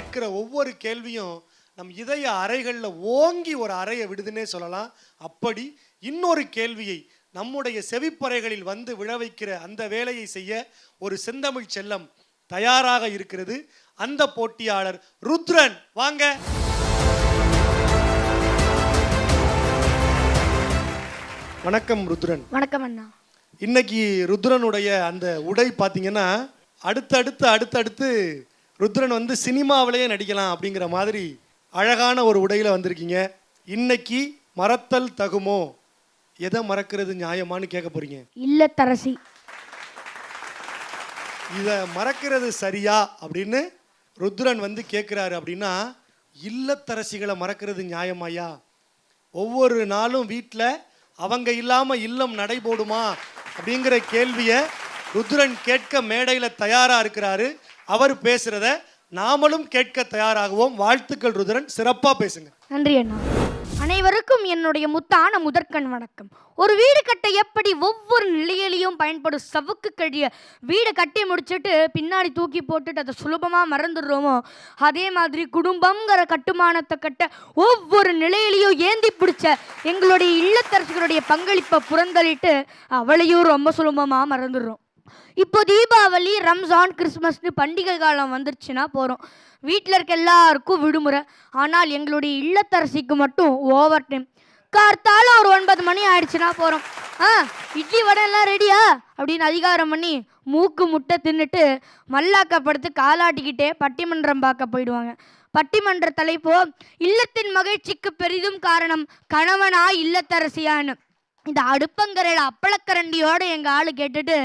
கேட்கிற ஒவ்வொரு கேள்வியும் நம் இதய அறைகளில் ஓங்கி ஒரு அறையை விடுதுன்னே சொல்லலாம். அப்படி இன்னொரு கேள்வியை நம்முடைய செவிப்பறைகளில் வந்து விழ வைக்கிற அந்த வேலையை செய்ய ஒரு செந்தமிழ் செல்லம் தயாராக இருக்கிறது. அந்த போட்டியாளர் ருத்ரன். வாங்க. வணக்கம் ருத்ரன். வணக்கம் அண்ணா. இன்னைக்கு ருத்ரனுடைய அந்த உடை பார்த்தீங்கன்னா அடுத்தடுத்து அடுத்தடுத்து ருத்ரன் வந்து சினிமாவிலேயே நடிக்கலாம் அப்படிங்கிற மாதிரி அழகான ஒரு உடையில வந்திருக்கீங்க. இன்னைக்கு மறத்தல் தகுமோ? எதை மறக்கிறது நியாயமான்னு கேட்க போறீங்க. இல்லத்தரசி. இதை மறக்கிறது சரியா அப்படின்னு ருத்ரன் வந்து கேட்குறாரு அப்படின்னா இல்லத்தரசிகளை மறக்கிறது நியாயமாயா ஒவ்வொரு நாளும் வீட்டில் அவங்க இல்லாமல் இல்லம் நடைபோடுமா அப்படிங்கிற கேள்வியை ருத்ரன் கேட்க மேடையில் தயாராக இருக்கிறாரு. அவர் பேசுகிறத நாமளும் கேட்க தயாராகுவோம். வாழ்த்துக்கள் ருத்ரன். சிறப்பாக பேசுங்க. நன்றி அண்ணா. அனைவருக்கும் என்னுடைய முத்தான முதற்கண் வணக்கம். ஒரு வீடு கட்ட எப்படி ஒவ்வொரு நிலையிலையும் பயன்படும் சவுக்கு கழிய வீடு கட்டி முடிச்சுட்டு பின்னாடி தூக்கி போட்டுட்டு அதை சுலபமாக மறந்துடுறோமோ? அதே மாதிரி குடும்பங்கிற கட்டுமானத்தை கட்ட ஒவ்வொரு நிலையிலையும் ஏந்தி பிடிச்ச எங்களுடைய இல்லத்தரசிகளுடைய பங்களிப்பை புறந்தளிட்டு அவளையும் ரொம்ப சுலபமாக மறந்துடுறோம். இப்போ தீபாவளி ரம்ஜான் கிறிஸ்மஸ்னு பண்டிகை காலம் வந்துருச்சுன்னா போகிறோம் வீட்டில் இருக்க எல்லாருக்கும் விடுமுறை. ஆனால் எங்களுடைய இல்லத்தரசிக்கு மட்டும் ஓவர் டைம். கார்த்தால ஒரு ஒன்பது மணி ஆயிடுச்சுன்னா போகிறோம் ஆ இட்லி வடை எல்லாம் ரெடியா? அப்படின்னு அதிகாரம் பண்ணி மூக்கு முட்டை தின்னுட்டு மல்லாக்கப்படுத்து காலாட்டிக்கிட்டே பட்டிமன்றம் பார்க்க போயிடுவாங்க. பட்டிமன்ற தலைப்போ இல்லத்தின் மகிழ்ச்சிக்கு பெரிதும் காரணம் கணவனா இல்லத்தரசியான்னு. இந்த அடுப்பங்கரையில் அப்பளக்கரண்டியோடு எங்கள் ஆள் கேட்டுட்டு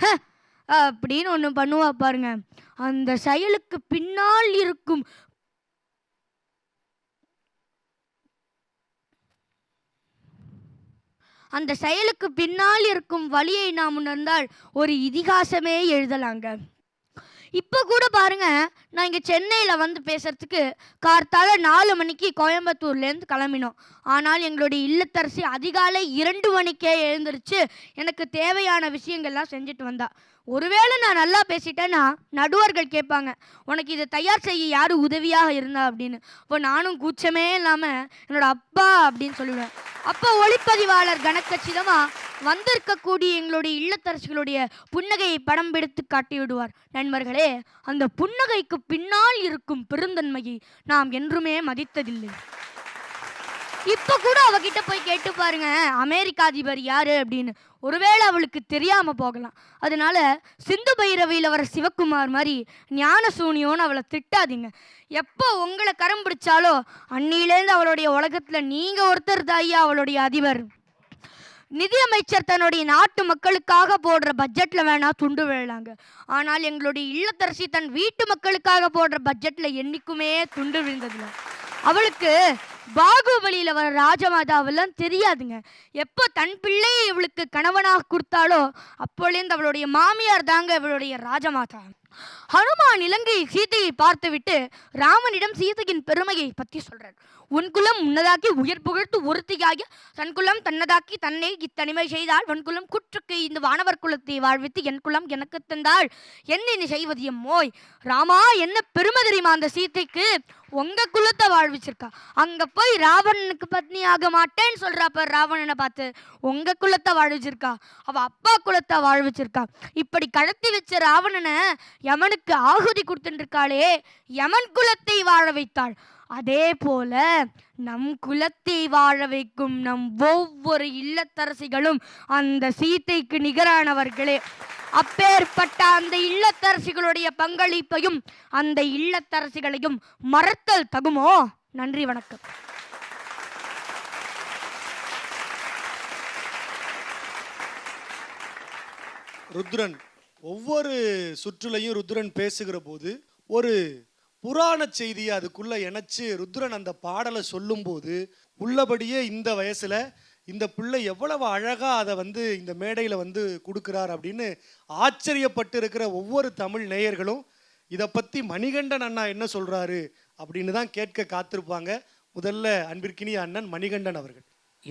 "ஹ, அப்படின்னு ஒன்று பண்ணுவா பாருங்க. அந்த செயலுக்கு பின்னால் இருக்கும் அந்த செயலுக்கு பின்னால் இருக்கும் வழியை நாம் உணர்ந்தால் ஒரு இதிகாசமே எழுதலாங்க. இப்போ கூட பாருங்க நான் இங்கே சென்னையில் வந்து பேசுறதுக்கு கார்த்தால நாலு மணிக்கு கோயம்புத்தூர்லேருந்து கிளம்பினோம். ஆனால் எங்களுடைய இல்லத்தரசி அதிகாலை இரண்டு மணிக்கே எழுந்திருச்சு எனக்கு தேவையான விஷயங்கள்லாம் செஞ்சுட்டு வந்தா. ஒருவேளை நான் நல்லா பேசிட்டேன்னா நடுவர்கள் கேட்பாங்க உனக்கு இதை தயார் செய்ய யார் உதவியாக இருந்தா? அப்படின்னு. இப்போ நானும் கூச்சமே இல்லாமல் என்னோட அப்பா அப்படின்னு சொல்லிடுவேன். அப்போ ஒளிப்பதிவாளர் கனக்கச்சிதமாக வந்திருக்கக்கூடிய எங்களுடைய இல்லத்தரசிகளுடைய புன்னகையை படம் பிடித்து காட்டி விடுவார். நண்பர்களே அந்த புன்னகைக்கு பின்னால் இருக்கும் பெருந்தன்மையை நாம் என்றுமே மதித்ததில்லை. இப்ப கூட அவகிட்ட போய் கேட்டு பாருங்க அமெரிக்க அதிபர் யாரு அப்படின்னு. ஒருவேளை அவளுக்கு தெரியாம போகலாம். அதனால சிந்து பைரவியில் வர சிவகுமார் மாதிரி ஞான சூனியோன்னு அவளை திட்டாதீங்க. எப்போ உங்களை கரம் பிடிச்சாலோ அன்னியிலேருந்து அவளுடைய உலகத்துல நீங்க ஒருத்தர் தாயா அவளுடைய அதிபர். நிதியமைச்சர் தன்னுடைய நாட்டு மக்களுக்காக போடுற பட்ஜெட்ல வேணா துண்டு விழலாங்க. ஆனால் எங்களுடைய இல்லத்தரசி தன் வீட்டு மக்களுக்காக போடுற பட்ஜெட்ல என்னைக்குமே துண்டு விழுந்ததில்ல. அவளுக்கு பாகுபலியில வர ராஜமாதாவெல்லாம் தெரியாதுங்க. எப்போ தன் பிள்ளையை இவளுக்கு கணவனாக கொடுத்தாலோ அப்போலேருந்து அவளுடைய மாமியார் தாங்க இவளுடைய ராஜமாதா. ஹனுமான் இலங்கை சீதையை பார்த்துவிட்டு ராமனிடம் சீதையின் பெருமையை பற்றி சொல்றார். உன் குலம் முன்னதாக்கி உயர் புகழ்த்து ஒருத்தியாகி தன் குலம் தன்னதாக்கி தன்னை இத்தனிமை செய்தால் வன்குலம் குற்றுக்கு இந்த வானவர் குலத்தை வாழ்வித்து என் குலம் எனக்கு தந்தாள். என்ன செய்வது எம்மோய்? ராமா என்ன பெருமை தெரியுமா அந்த சீதைக்கு உங்க குலத்தை வாழ்விச்சிருக்கா. அங்க போய் ராவணனுக்கு பத்னி ஆக மாட்டேன்னு சொல்றாப்ப ராவணனை பார்த்து. உங்க குலத்தை வாழ்விச்சிருக்கா. அவ அப்பா குலத்தை வாழ்விச்சிருக்கா. இப்படி கடத்தி வச்ச ராவணனை யமனுக்கு ஆகுதி கொடுத்துருக்காளே யமன் குலத்தை வாழ வைத்தாள். அதே போல நம் குலத்தை வாழ வைக்கும் நம் ஒவ்வொரு இல்லத்தரசிகளும் அந்த சீத்தைக்கு நிகரானவர்களே. அப்பேற்பட்ட அந்த இல்லத்தரசிகளுடைய பங்களிப்பையும் அந்த இல்லத்தரசிகளையும் மறத்தல் தகுமோ? நன்றி வணக்கம். ருத்ரன் ஒவ்வொரு சுற்றுலையும் ருத்ரன் பேசுகிற போது ஒரு புராண செய்தியை அதுக்குள்ளே இணைச்சு ருத்ரன் அந்த பாடலை சொல்லும்போது உள்ளபடியே இந்த வயசில் இந்த பிள்ளை எவ்வளவு அழகாக அதை வந்து இந்த மேடையில் வந்து கொடுக்குறார் அப்படின்னு ஆச்சரியப்பட்டு இருக்கிற ஒவ்வொரு தமிழ் நேயர்களும் இதை பற்றி மணிகண்டன் அண்ணா என்ன சொல்கிறாரு அப்படின்னு தான் கேட்க காத்திருப்பாங்க. முதல்ல அன்பிற்கினிய அண்ணன் மணிகண்டன் அவர்கள்.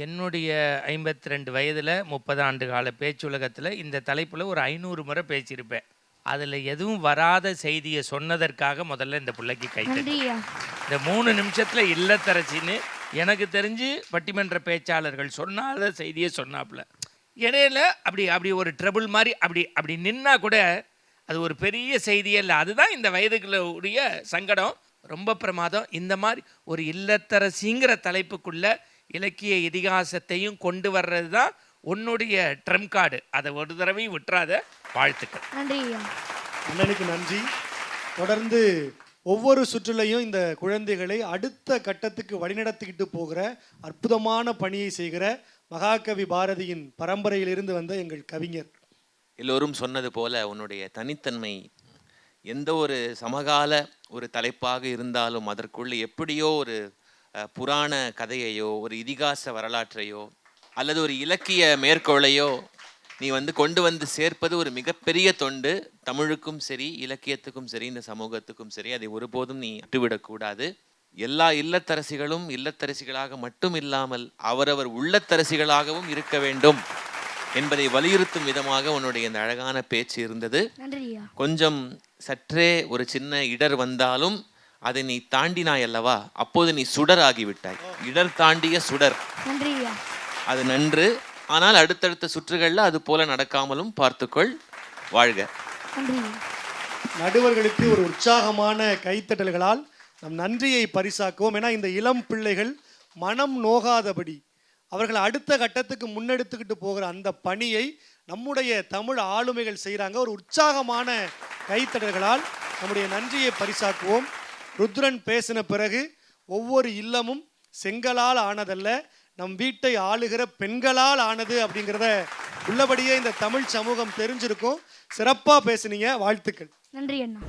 என்னுடைய ஐம்பத்தி ரெண்டு வயதில் முப்பது ஆண்டு கால பேச்சுலகத்தில் இந்த தலைப்பில் ஒரு ஐநூறு முறை பேசியிருப்பேன். அதில் எதுவும் வராத செய்தியை சொன்னதற்காக முதல்ல இந்த பிள்ளைக்கு ஐயா இந்த மூணு நிமிஷத்தில் இல்லத்தரசின்னு எனக்கு தெரிஞ்சு பட்டிமன்ற பேச்சாளர்கள் சொன்னாத செய்தியை சொன்னாப்புல. இடையில அப்படி அப்படி ஒரு ட்ரபிள் மாதிரி அப்படி அப்படி நின்னா கூட அது ஒரு பெரிய செய்தியே இல்லை. அதுதான் இந்த வயதுக்குள்ள உடைய சங்கடம் ரொம்ப பிரமாதம். இந்த மாதிரி ஒரு இல்லத்தரசிங்கிற தலைப்புக்குள்ள இலக்கிய இதிகாசத்தையும் கொண்டு வர்றது தான் உன்னுடைய ட்ரம் கார்டு அதை ஒரு தடவையும் விட்டுறாத வாழ்த்துக்கள். நன்றி அண்ணனுக்கு நன்றி. தொடர்ந்து ஒவ்வொரு சுற்றுலையும் இந்த குழந்தைகளை அடுத்த கட்டத்துக்கு வழிநடத்திக்கிட்டு போகிற அற்புதமான பணியை செய்கிற மகாகவி பாரதியின் பரம்பரையிலிருந்து வந்த எங்கள் கவிஞர். எல்லோரும் சொன்னது போல உன்னுடைய தனித்தன்மை எந்த ஒரு சமகால ஒரு தலைப்பாக இருந்தாலும் அதற்குள்ள எப்படியோ ஒரு புராண கதையையோ ஒரு இதிகாச வரலாற்றையோ அல்லது ஒரு இலக்கிய மேற்கோளையோ நீ வந்து கொண்டு வந்து சேர்ப்பது ஒரு மிகப்பெரிய தொண்டு. தமிழுக்கும் சரி இலக்கியத்துக்கும் சரி இந்த சமூகத்துக்கும் சரி அதை ஒருபோதும் நீ விட்டுவிடக்கூடாது எல்லா இல்லத்தரசிகளும் இல்லத்தரசிகளாக மட்டும் இல்லாமல் அவரவர் உள்ளத்தரசிகளாகவும் இருக்க வேண்டும் என்பதை வலியுறுத்தும் விதமாக உன்னுடைய இந்த அழகான பேச்சு இருந்தது. கொஞ்சம் சற்றே ஒரு சின்ன இடர் வந்தாலும் அதை நீ தாண்டினாய் அல்லவா அப்போது நீ சுடர் ஆகிவிட்டாய் இடர் தாண்டிய சுடர். அது நன்று. ஆனால் அடுத்தடுத்த சுற்றுகள்ல அது போல நடக்காமலும் பார்த்துக்கொள். வாழ்க. நடுவர்களுக்கு ஒரு உற்சாகமான கைத்தட்டல்களால் நம் நன்றியை பரிசாக்குவோம். ஏன்னா இந்த இளம் பிள்ளைகள் மனம் நோகாதபடி அவர்கள் அடுத்த கட்டத்துக்கு முன்னெடுத்துக்கிட்டு போகிற அந்த பணியை நம்முடைய தமிழ் ஆளுமைகள் செய்கிறாங்க ஒரு உற்சாகமான கைத்தட்டல்களால் நம்முடைய நன்றியை பரிசாக்குவோம். ருத்ரன் பேசின பிறகு ஒவ்வொரு இல்லமும் செங்கலால் ஆனதல்ல நம் வீட்டை ஆளுகிற பெண்களால் ஆனது அப்படிங்கிறத உள்ளபடியே இந்த தமிழ் சமூகம் தெரிஞ்சிருக்கும். சிறப்பாக பேசுனீங்க. வாழ்த்துக்கள். நன்றி அண்ணா.